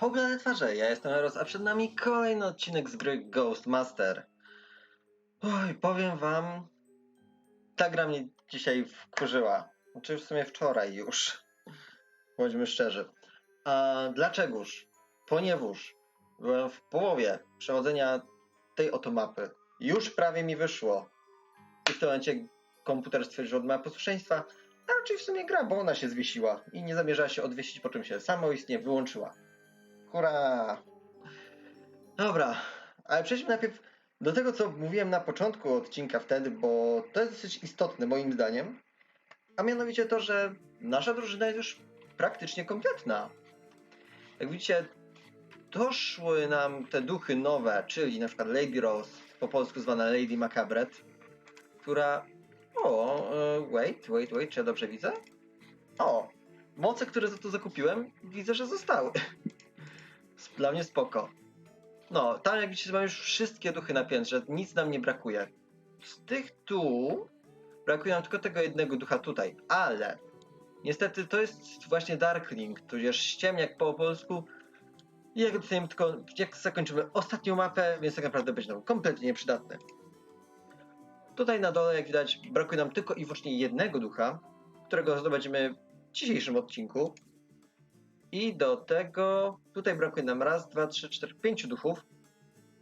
Poglądy twarze, ja jestem Eros, a przed nami kolejny odcinek z gry Ghostmaster. Oj, powiem wam, ta gra mnie dzisiaj wkurzyła. Znaczy w sumie wczoraj już. Bądźmy szczerzy. A dlaczegoż? Ponieważ byłem w połowie przechodzenia tej oto mapy. Już prawie mi wyszło. I w tym momencie komputer stwierdził od mojego posłuszeństwa, a raczej w sumie gra, bo ona się zwiesiła i nie zamierzała się odwiesić, po czym się samoistnie wyłączyła. Hurra! Dobra, ale przejdźmy najpierw do tego, co mówiłem na początku odcinka wtedy, bo to jest dosyć istotne moim zdaniem. A mianowicie to, że nasza drużyna jest już praktycznie kompletna. Jak widzicie, doszły nam te duchy nowe, czyli na przykład Lady Rose, po polsku zwana Lady Macabret, która... O, e, wait, wait, wait, czy ja dobrze widzę? O, moce, które za to zakupiłem, widzę, że zostały. Dla mnie spoko. No, tam jak widzicie, mamy już wszystkie duchy na piętrze, nic nam nie brakuje. Z tych tu brakuje nam tylko tego jednego ducha tutaj, ale niestety to jest właśnie Darkling, tudzież ściemniak po polsku. I jak dostaniemy tylko, jak zakończymy ostatnią mapę, więc tak naprawdę będzie nam kompletnie nieprzydatny. Tutaj na dole, jak widać, brakuje nam tylko i wyłącznie jednego ducha, którego zdobędziemy w dzisiejszym odcinku. I do tego tutaj brakuje nam raz, dwa, trzy, cztery, pięciu duchów,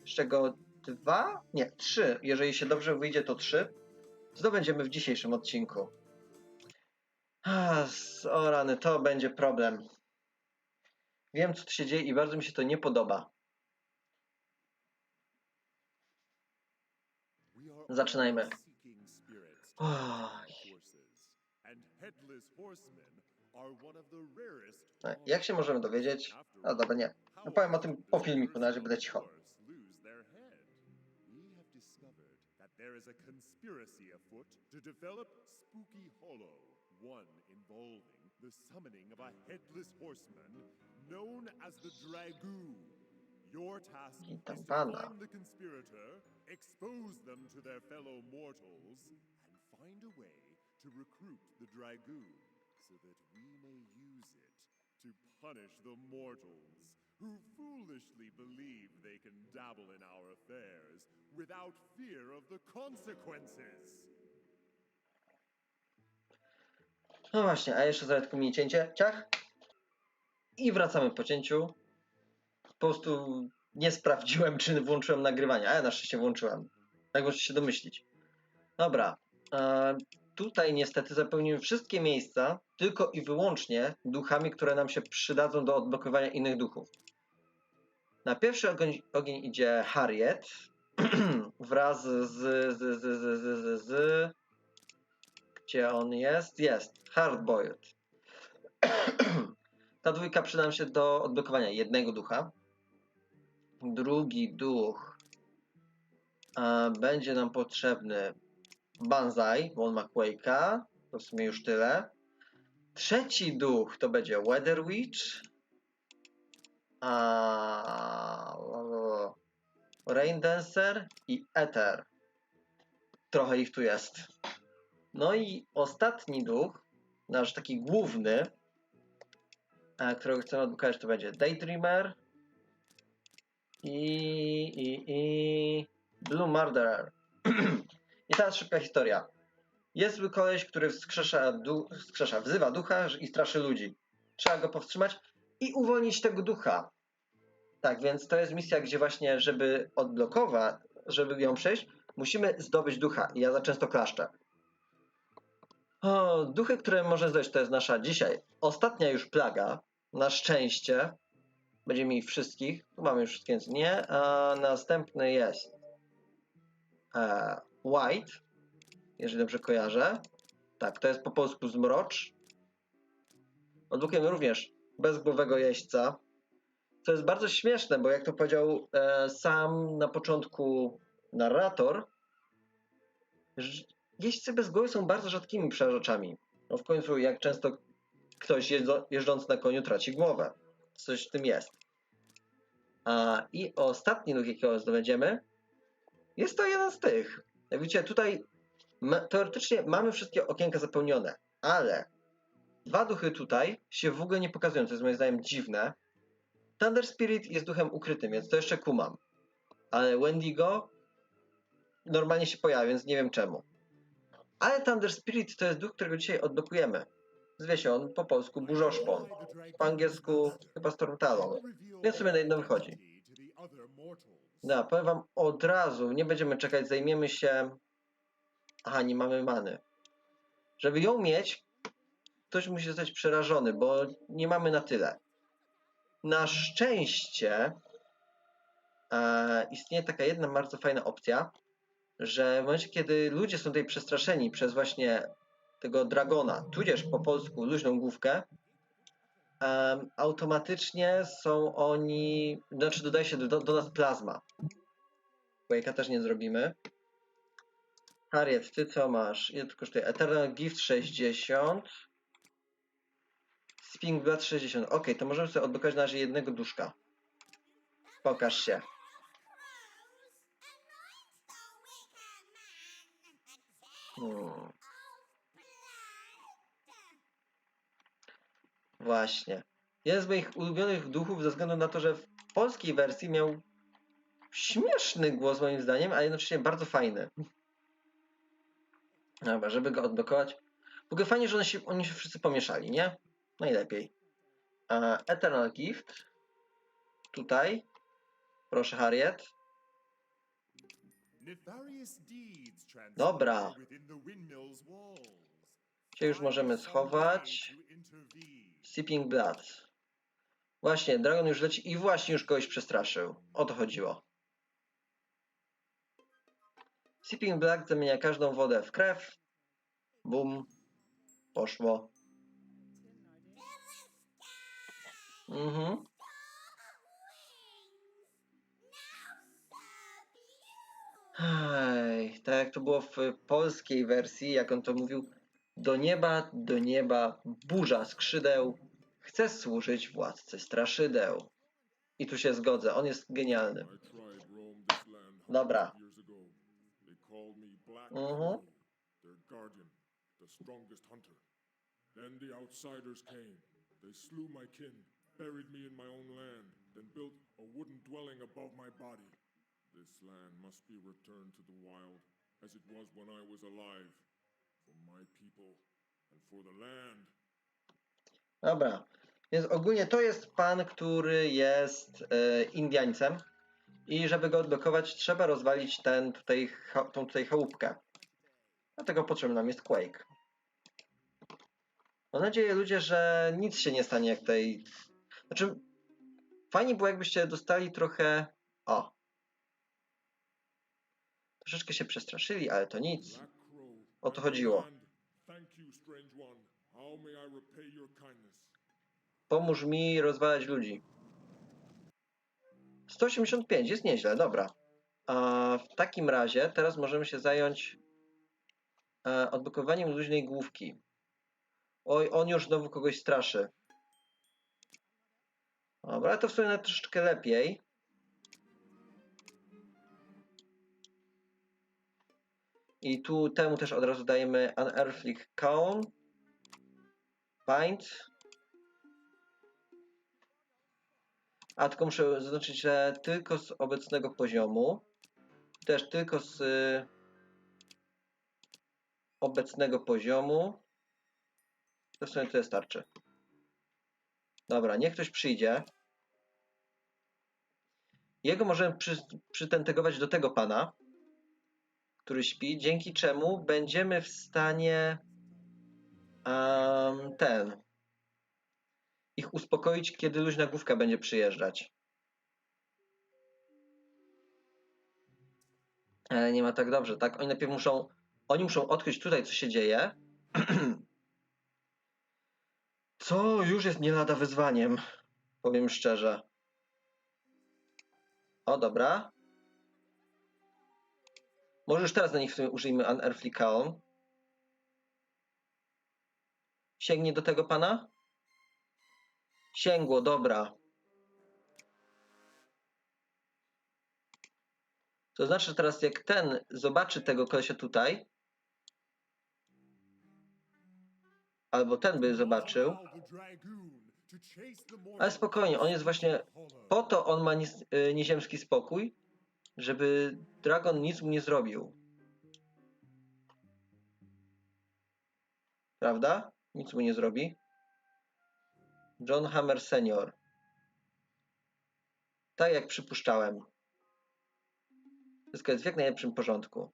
z czego dwa, nie, trzy, jeżeli się dobrze wyjdzie, to trzy, zdobędziemy w dzisiejszym odcinku. O rany, to będzie problem. Wiem, co tu się dzieje i bardzo mi się to nie podoba. Zaczynajmy. Oj. E, Jak się możemy dowiedzieć? A dobra, nie. No powiem o tym po filmiku, na razie będę cicho. There is a conspiracy afoot to develop Spooky Hollow, one involving the summoning of a headless horseman known as the Dragoon. Your task is to find the conspirator, expose them to their fellow mortals, and find a way to recruit the Dragoon so that we may use to punish the mortals who foolishly believe they can dabble in our affairs without fear of the consequences. No właśnie, a jeszcze za tylko mini cięcie. Ciach. I wracamy po cięciu. Po prostu nie sprawdziłem, czy włączyłem nagrywanie, a ja na szczęście włączyłem. Jak możecie się domyślić. Dobra. E, tutaj niestety zapełnimy wszystkie miejsca tylko i wyłącznie duchami, które nam się przydadzą do odblokowania innych duchów. Na pierwszy ogień, ogień idzie Harriet wraz z, z, z, z, z, z, gdzie on jest? Jest. Hardboiled. Ta dwójka przyda nam się do odblokowania jednego ducha. Drugi duch będzie nam potrzebny Banzai, Wall McQuake'a. To w sumie już tyle. Trzeci duch to będzie Weather Witch. A, Rain Dancer i Ether. Trochę ich tu jest. No i ostatni duch, nasz taki główny, e, którego chcemy odblokować, to będzie Daydreamer i, i, i Blue Murderer. I teraz szybka historia. Jest koleś, który wskrzesza, du- wskrzesza, wzywa ducha i straszy ludzi. Trzeba go powstrzymać i uwolnić tego ducha. Tak, więc to jest misja, gdzie właśnie, żeby odblokować, żeby ją przejść, musimy zdobyć ducha. I ja za często klaszczę. O, duchy, które może zdobyć, to jest nasza dzisiaj ostatnia już plaga. Na szczęście. Będziemy mieli wszystkich. Tu mamy już wszystkie, nie. A następny jest e, White, jeżeli dobrze kojarzę. Tak, to jest po polsku zmrocz. Odblokujemy również bezgłowego jeźdźca. Co jest bardzo śmieszne, bo jak to powiedział e, sam na początku narrator, jeźdźcy bez głowy są bardzo rzadkimi przeżaczami. No w końcu, jak często ktoś jeżdżo, jeżdżący na koniu traci głowę. Coś w tym jest. A, I ostatni duch, jakiego zdobędziemy, jest to jeden z tych. Jak widzicie, tutaj ma, teoretycznie mamy wszystkie okienka zapełnione, ale dwa duchy tutaj się w ogóle nie pokazują, co jest moim zdaniem dziwne. Thunder Spirit jest duchem ukrytym, więc to jeszcze kumam. Ale Wendigo normalnie się pojawia, więc nie wiem czemu. Ale Thunder Spirit to jest duch, którego dzisiaj odblokujemy. Zwie się on po polsku burzoszpon, po angielsku chyba Storm Talon. Więc sobie na jedno wychodzi. No, powiem wam od razu, nie będziemy czekać, zajmiemy się... Aha, nie mamy many. Żeby ją mieć, ktoś musi zostać przerażony, bo nie mamy na tyle. Na szczęście e, istnieje taka jedna bardzo fajna opcja, że w momencie, kiedy ludzie są tutaj przestraszeni przez właśnie tego dragona, tudzież po polsku luźną główkę, em, automatycznie są oni, znaczy dodaje się do, do nas plazma. Quake'a też nie zrobimy. Harriet, ty co masz? Ile to kosztuje? Eternal Gift 60. Spink Blood 60. Ok, to możemy sobie odblokować na razie jednego duszka. Pokaż się. Hmm. Właśnie. Jeden z moich ulubionych duchów ze względu na to, że w polskiej wersji miał śmieszny głos moim zdaniem, a jednocześnie bardzo fajny. Dobra, żeby go odblokować. W ogóle fajnie, że one się, oni się wszyscy pomieszali, nie? Najlepiej. E, Eternal Gift. Tutaj. Proszę, Harriet. Dobra. Się już możemy schować. Sipping Blood. Właśnie, Dragon już leci i właśnie już kogoś przestraszył. O to chodziło. Sipping Blood zamienia każdą wodę w krew. Bum. Poszło. Mhm. Hej, tak jak to było w polskiej wersji, jak on to mówił, do nieba, do nieba, burza skrzydeł, chcę służyć władcy straszydeł. I tu się zgodzę, on jest genialny. Dobra. Mhm. Then buried me in my own land, then built a wooden dwelling above my body. This land must be returned to the wild, as it was when I was alive, Dobra. Więc ogólnie to jest pan, który jest e, Indiańcem. I żeby go odblokować, trzeba rozwalić ten tutaj, tą tutaj chałupkę. Dlatego potrzebny nam jest Quake. Mam nadzieję, ludzie, że nic się nie stanie jak tej. Znaczy, fajnie było, jakbyście dostali trochę. O. Troszeczkę się przestraszyli, ale to nic. O to chodziło. Pomóż mi rozwalać ludzi. 185, jest nieźle, dobra. A w takim razie teraz możemy się zająć e, odblokowaniem luźnej główki. Oj, on już znowu kogoś straszy. Dobra, to w sumie troszeczkę lepiej. I tu temu też od razu dajemy Unearthly Calm. Bind. A tylko muszę zaznaczyć, że tylko z obecnego poziomu. Też tylko z y, obecnego poziomu. To w sumie tyle starczy. Dobra, niech ktoś przyjdzie. Jego możemy przy, przytentegować do tego pana, który śpi, dzięki czemu będziemy w stanie em, ten ich uspokoić, kiedy luźna główka będzie przyjeżdżać. Ale nie ma tak dobrze, tak? Oni najpierw muszą, oni muszą odkryć tutaj, co się dzieje. Co już jest nie lada wyzwaniem, powiem szczerze. O, dobra. Może już teraz na nich w sumie użyjmy Unearthly Calm. Sięgnie do tego pana? Sięgło, dobra. To znaczy, że teraz jak ten zobaczy tego kolesia tutaj, albo ten by zobaczył, Ale spokojnie, on jest właśnie... Po to on ma nis- y, nieziemski spokój, żeby Dragon nic mu nie zrobił. Prawda? Nic mu nie zrobi. John Hammer Senior. Tak jak przypuszczałem. Wszystko jest w jak najlepszym porządku.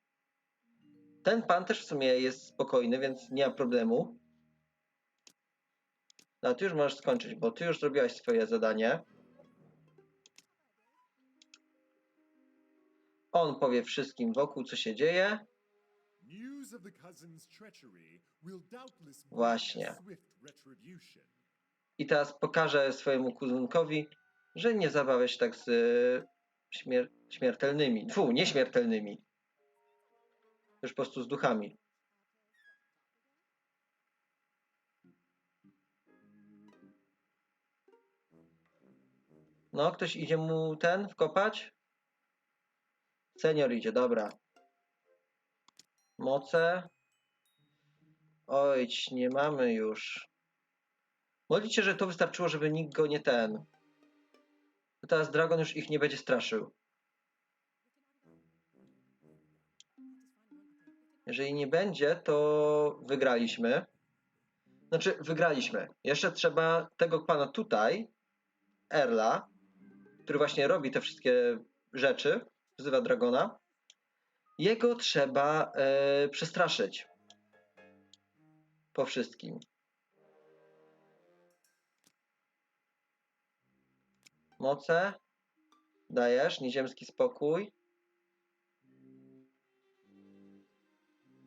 Ten pan też w sumie jest spokojny, więc nie ma problemu. No, ty już możesz skończyć, bo ty już zrobiłaś swoje zadanie. On powie wszystkim wokół, co się dzieje. Właśnie. I teraz pokażę swojemu kuzynkowi, że nie zabawia się tak z y, śmier śmiertelnymi. Fu, nieśmiertelnymi. Już po prostu z duchami. No, ktoś idzie mu ten wkopać? Senior idzie, dobra. Moce. Ojć, nie mamy już. Modlić się, że to wystarczyło, żeby nikt go nie ten. Teraz Dragon już ich nie będzie straszył. Jeżeli nie będzie, to wygraliśmy. Znaczy, wygraliśmy. Jeszcze trzeba tego pana tutaj, Erla, który właśnie robi te wszystkie rzeczy, wzywa Dragona. Jego trzeba e, przestraszyć. Po wszystkim. Moce. Dajesz. Nieziemski spokój.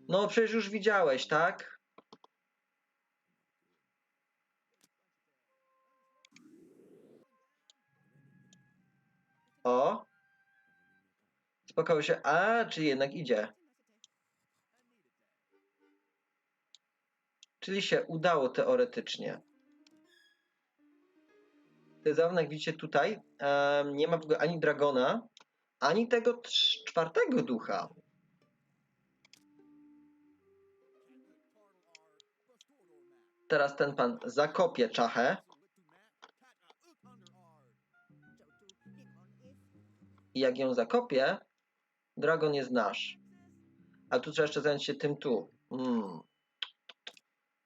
No, przecież już widziałeś, tak? O. Spokojnie się. A, czy jednak idzie? Czyli się udało teoretycznie. Te zawodne, jak widzicie tutaj, nie ma w ogóle ani dragona, ani tego czwartego ducha. Teraz ten pan zakopie czachę i jak ją zakopie, dragon jest nasz. A tu trzeba jeszcze zająć się tym tu. Mm.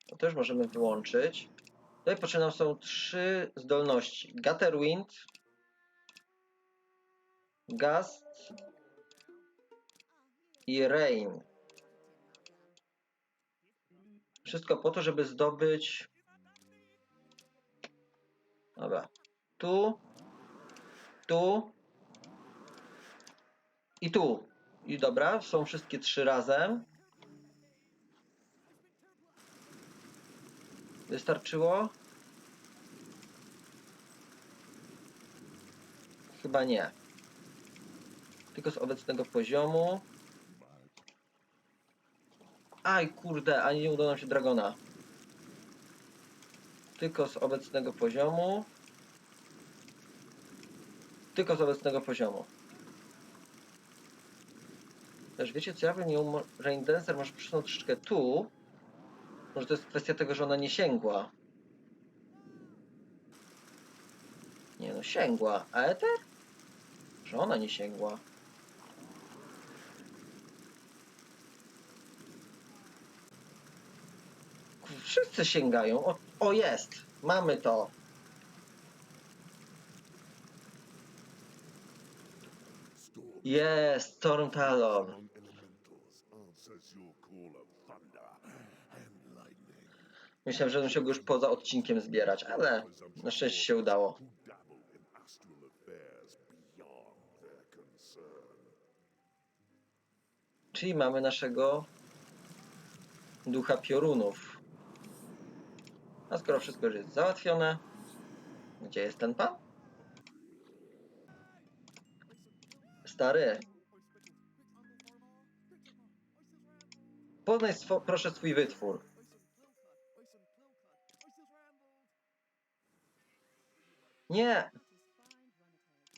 To też możemy wyłączyć. Tutaj potrzebne są trzy zdolności. Gutter Wind, Gust i Rain. Wszystko po to, żeby zdobyć... Dobra. Tu, tu i tu. I dobra, są wszystkie trzy razem. Wystarczyło? Chyba nie. Tylko z obecnego poziomu. Aj, kurde, ani nie udało nam się dragona. Tylko z obecnego poziomu. Tylko z obecnego poziomu. Też wiecie co, ja bym ją... Rain Dancer może przesunąć troszeczkę tu. Może to jest kwestia tego, że ona nie sięgła. Nie no, sięgła. A Ether? Że ona nie sięgła. Wszyscy sięgają. O, o jest! Mamy to. Jest! Storm Talon. Myślałem, że będę musiał go już poza odcinkiem zbierać, ale na szczęście się udało. Czyli mamy naszego ducha piorunów. A skoro wszystko już jest załatwione, gdzie jest ten pan? Stary. Poznaj swo- proszę swój wytwór. Nie,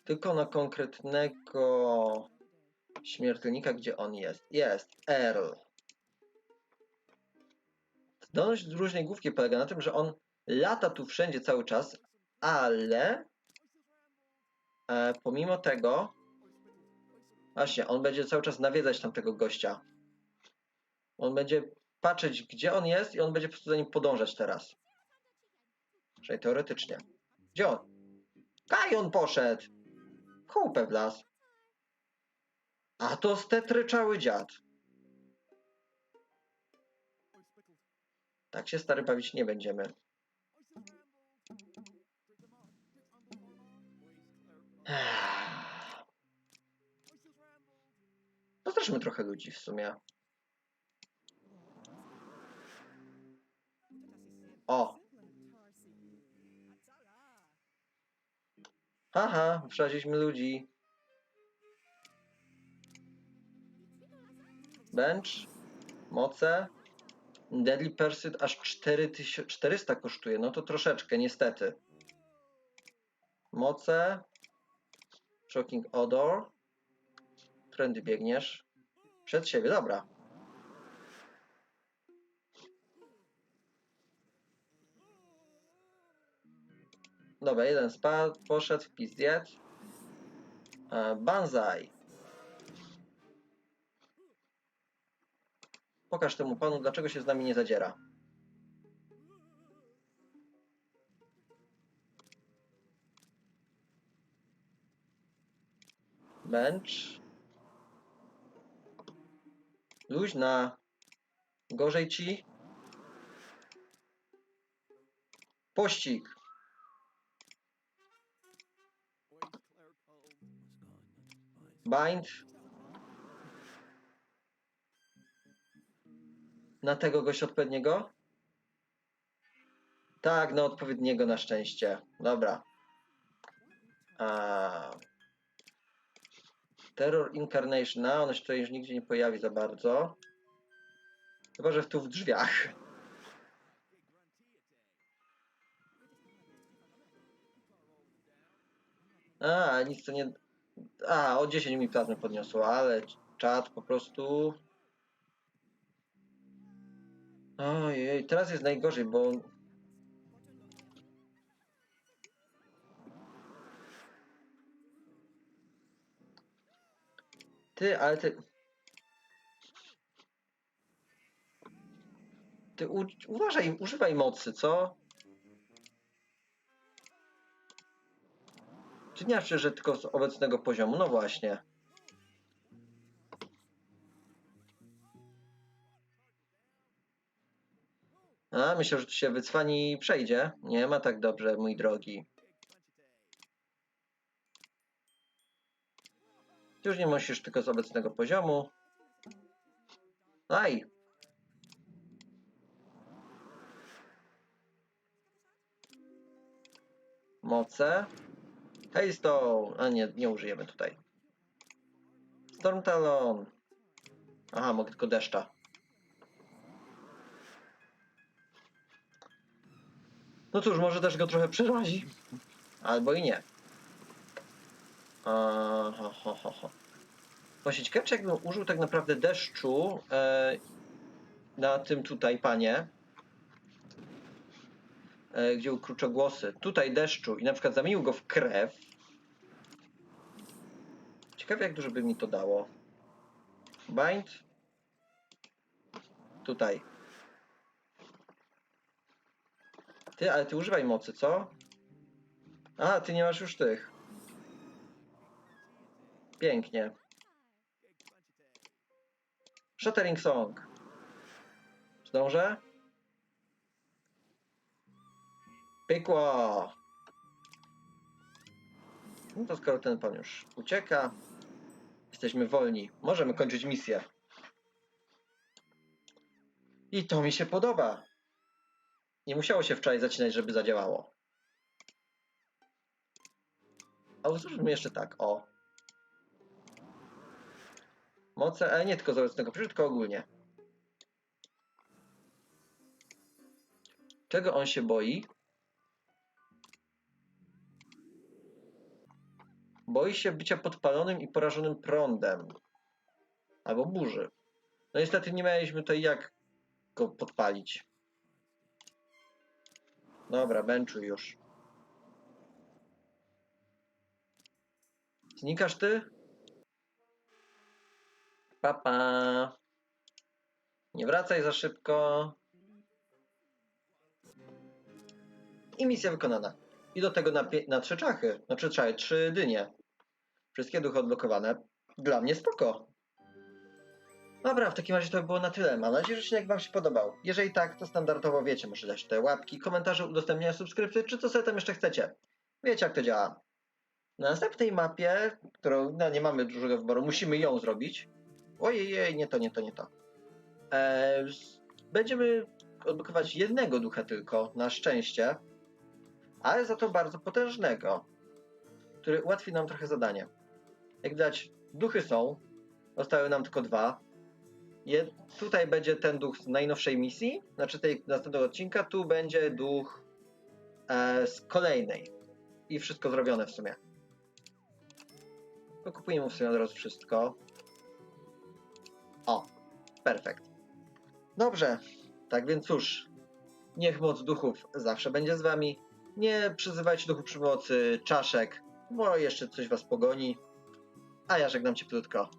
tylko na konkretnego śmiertelnika, gdzie on jest. Jest, Earl. Zdolność różnej główki polega na tym, że on Lata tu wszędzie cały czas, ale e, pomimo tego, właśnie, on będzie cały czas nawiedzać tamtego gościa. On będzie patrzeć, gdzie on jest i on będzie po prostu za nim podążać teraz. Czyli teoretycznie. Gdzie on? Kaj on poszedł! Kupę w las. A to stetryczały dziad. Tak się stary bawić nie będziemy. Postraszmy trochę ludzi w sumie. O! Haha, przeszliśmy ludzi. Bench, moce. Deadly Pursuit aż 4000 400 kosztuje, no to troszeczkę, niestety. Moce. Shocking Odor. Trendy biegniesz. Przed siebie, dobra. Dobra, jeden spadł, poszedł w. E, Banzai. Pokaż temu panu, dlaczego się z nami nie zadziera. Bench. Luźna. Gorzej ci. Pościg. Bind. Na tego gościa odpowiedniego? Tak, na odpowiedniego na szczęście. Dobra. Terror Incarnation. A, ono się tutaj już nigdzie nie pojawi za bardzo. Chyba, że tu w drzwiach. A, nic to nie... A, o 10 mi plazmy podniosło, ale czat po prostu... Ojej, teraz jest najgorzej, bo... Ty, ale ty... Ty u... uważaj, używaj mocy, co? Czy nie znaczy, że tylko z obecnego poziomu? No właśnie. A, myślę, że tu się wycwani przejdzie. Nie ma tak dobrze, mój drogi. Już nie musisz tylko z obecnego poziomu. Aj! Moce. Haystone! A nie, nie użyjemy tutaj. Storm Talon. Aha, mogę tylko deszcza. No cóż, może też go trochę przerazi. Albo i nie. Aha, ha, ha, ha. Właśnie ciekawe, czy jakbym użył tak naprawdę deszczu e, na tym tutaj panie, e, gdzie ukrucza głosy, tutaj deszczu i na przykład zamienił go w krew. Ciekawe, jak dużo by mi to dało. Bind. Tutaj. Ty, ale ty używaj mocy, co? A, ty nie masz już tych. Pięknie. Shattering Song. Zdążę? Pykło! No to skoro ten pan już ucieka, jesteśmy wolni. Możemy kończyć misję. I to mi się podoba. Nie musiało się wczoraj zacinać, żeby zadziałało. A zróbmy jeszcze tak, o. Moce, ale nie tylko z obecnego tylko ogólnie. Czego on się boi? Boi się bycia podpalonym i porażonym prądem. Albo burzy. No niestety nie mieliśmy tutaj jak go podpalić. Dobra, benchuj już. Znikasz ty? Papa. Nie wracaj za szybko. I misja wykonana. I do tego na, na trzy czachy. Znaczy czachy, trzy dynie. Wszystkie duchy odblokowane. Dla mnie spoko. Dobra, w takim razie to by było na tyle. Mam nadzieję, że odcinek Wam się podobał. Jeżeli tak, to standardowo wiecie, możecie dać te łapki, komentarze, udostępnienia, subskrypcje, czy co sobie tam jeszcze chcecie. Wiecie, jak to działa. Na następnej mapie, którą no, nie mamy dużego wyboru, musimy ją zrobić. Ojej, nie to, nie to, nie to. S- będziemy odblokować jednego ducha tylko, na szczęście, ale za to bardzo potężnego, który ułatwi nam trochę zadanie. Jak widać, duchy są, zostały nam tylko dwa. Je, tutaj będzie ten duch z najnowszej misji, znaczy tej następnego odcinka, tu będzie duch e, z kolejnej. I wszystko zrobione w sumie. Pokupujemy w sumie od razu wszystko. O, perfekt. Dobrze, tak więc cóż, niech moc duchów zawsze będzie z wami. Nie przyzywajcie duchów przy pomocy czaszek, bo jeszcze coś was pogoni. A ja żegnam cieplutko.